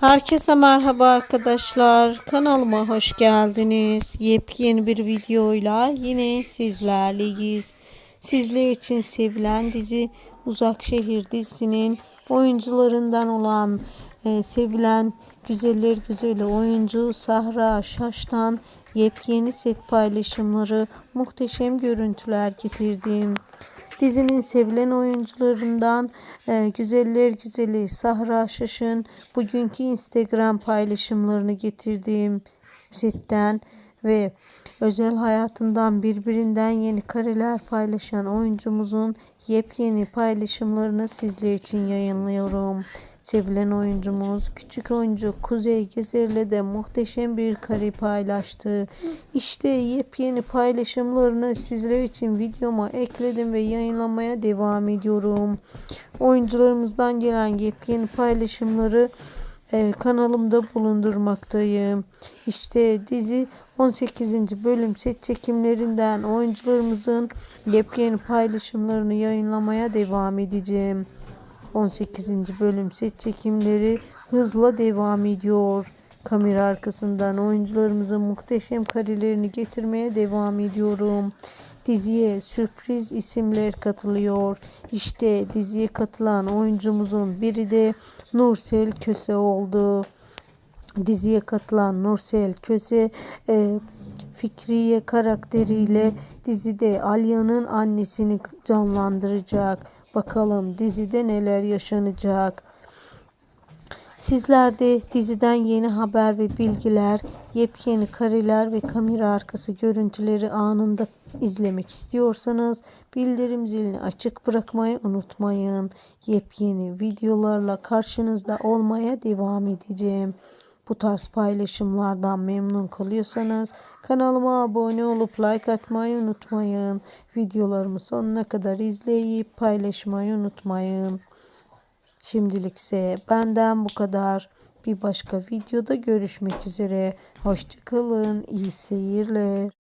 Herkese merhaba arkadaşlar. Kanalıma hoş geldiniz. Yepyeni bir videoyla yine sizlerleyiz. Sizler için sevilen dizi Uzak Şehir dizisinin oyuncularından olan e, sevilen güzeller güzeli oyuncu Sahra Şaş'tan yepyeni set paylaşımları, muhteşem görüntüler getirdim. Dizinin sevilen oyuncularından e, güzeller güzeli Sahra Şaş'ın bugünkü Instagram paylaşımlarını getirdiğim setten ve özel hayatından birbirinden yeni kareler paylaşan oyuncumuzun yepyeni paylaşımlarını sizler için yayınlıyorum. Sevilen oyuncumuz küçük oyuncu Kuzey Gezer'le de muhteşem bir kare paylaştı. İşte yepyeni paylaşımlarını sizler için videoma ekledim ve yayınlamaya devam ediyorum. Oyuncularımızdan gelen yepyeni paylaşımları e, kanalımda bulundurmaktayım. İşte dizi 18. bölüm set çekimlerinden oyuncularımızın yepyeni paylaşımlarını yayınlamaya devam edeceğim. 18. bölüm set çekimleri hızla devam ediyor. Kamera arkasından oyuncularımızın muhteşem karelerini getirmeye devam ediyorum. Diziye sürpriz isimler katılıyor. İşte diziye katılan oyuncumuzun biri de Nursel Köse oldu. Diziye katılan Nursel Köse e, Fikriye karakteriyle dizide Alya'nın annesini canlandıracak. Bakalım dizide neler yaşanacak. Sizler de diziden yeni haber ve bilgiler, yepyeni kareler ve kamera arkası görüntüleri anında izlemek istiyorsanız bildirim zilini açık bırakmayı unutmayın. Yepyeni videolarla karşınızda olmaya devam edeceğim. Bu tarz paylaşımlardan memnun kalıyorsanız kanalıma abone olup like atmayı unutmayın. Videolarımı sonuna kadar izleyip paylaşmayı unutmayın. Şimdilikse benden bu kadar. Bir başka videoda görüşmek üzere. Hoşçakalın. İyi seyirler.